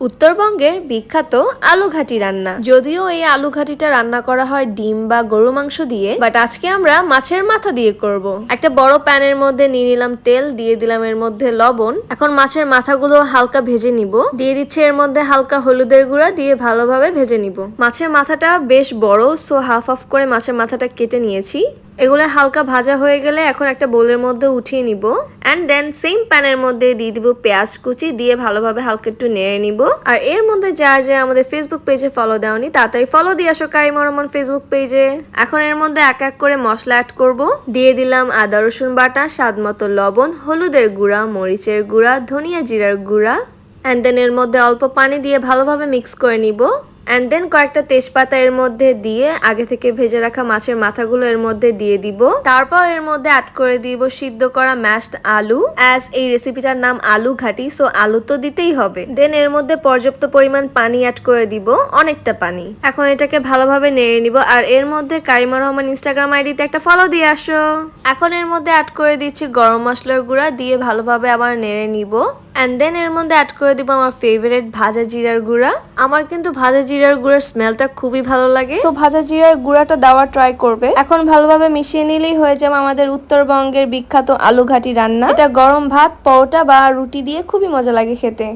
উত্তরবঙ্গের বিখ্যাত আলুঘাটি রান্না। যদিও এই আলুঘাটিটা রান্না করা হয় ডিম বা গরু মাংস দিয়ে বাট আজকে আমরা মাছের মাথা দিয়ে করব। একটা বড় প্যানের মধ্যে নিয়ে নিলাম তেল, দিয়ে দিলাম এর মধ্যে লবণ। এখন মাছের মাথাগুলো হালকা ভেজে নিব। দিয়ে দিচ্ছি এর মধ্যে হালকা হলুদের গুঁড়া দিয়ে ভালোভাবে ভেজে নিব। মাছের মাথাটা বেশ বড় সো হাফ হাফ করে মাছের মাথাটা কেটে নিয়েছি। এগুলো হালকা ভাজা হয়ে গেলে এখন একটা বোলের মধ্যে উঠিয়ে নিব। অ্যান্ড দেন সেম প্যানের মধ্যে দিয়ে দিব পেঁয়াজ কুচি, দিয়ে ভালোভাবে হালকা একটু নেড়ে নিব। আর এর মধ্যে যা যা আমাদের ফেসবুক পেজে ফলো দেওনি তাড়াতাড়ি ফলো দিয়ে আসো কারি মরমন ফেসবুক পেজে এখন এর মধ্যে এক এক করে মশলা অ্যাড করব। দিয়ে দিলাম আদা, রসুন বাটা স্বাদ মতো লবণ, হলুদের গুঁড়া, মরিচের গুঁড়া, ধনিয়া জিরার গুঁড়া। অ্যান্ড দেন এর মধ্যে অল্প পানি দিয়ে ভালোভাবে মিক্স করে নিব। অ্যান্ড দেন কয়েকটা তেজপাতা এর মধ্যে দিয়ে আগে থেকে ভেজে রাখা মাছের মাথাগুলো এর মধ্যে দিয়ে দিব। তারপর এর মধ্যে অ্যাড করে দিব সিদ্ধ করা ম্যাশড আলু। অ্যাজ এই রেসিপিটার নাম আলু ঘাটি সো আলু তো দিতেই হবে। দেন এর মধ্যে পর্যাপ্ত পরিমাণ পানি অ্যাড করে দিব, অনেকটা পানি। এখন এটাকে ভালোভাবে নেড়ে নিব, আর এর মধ্যে কারিমা রহমান ইনস্টাগ্রাম আইডিতে একটা ফলো দিয়ে আসো। এখন এর মধ্যে অ্যাড করে দিচ্ছি গরম মশলার গুঁড়া, দিয়ে ভালোভাবে আবার নেড়ে নিব। অ্যান্ড দেন এর মধ্যে অ্যাড করে দিব আমার ফেভারিট ভাজা জিরার গুঁড়া। আমার কিন্তু ভাজা জিরার গুঁড়ার স্মেলটা খুবই ভালো লাগে। তো ভাজা জিরার গুঁড়াটা দেওয়া ট্রাই করবে। এখন ভালোভাবে মিশিয়ে নিলেই হয়ে যাবে আমাদের উত্তরবঙ্গের বিখ্যাত আলু ঘাটি রান্না। এটা গরম ভাত, পরোটা বা রুটি দিয়ে খুবই মজা লাগে খেতে।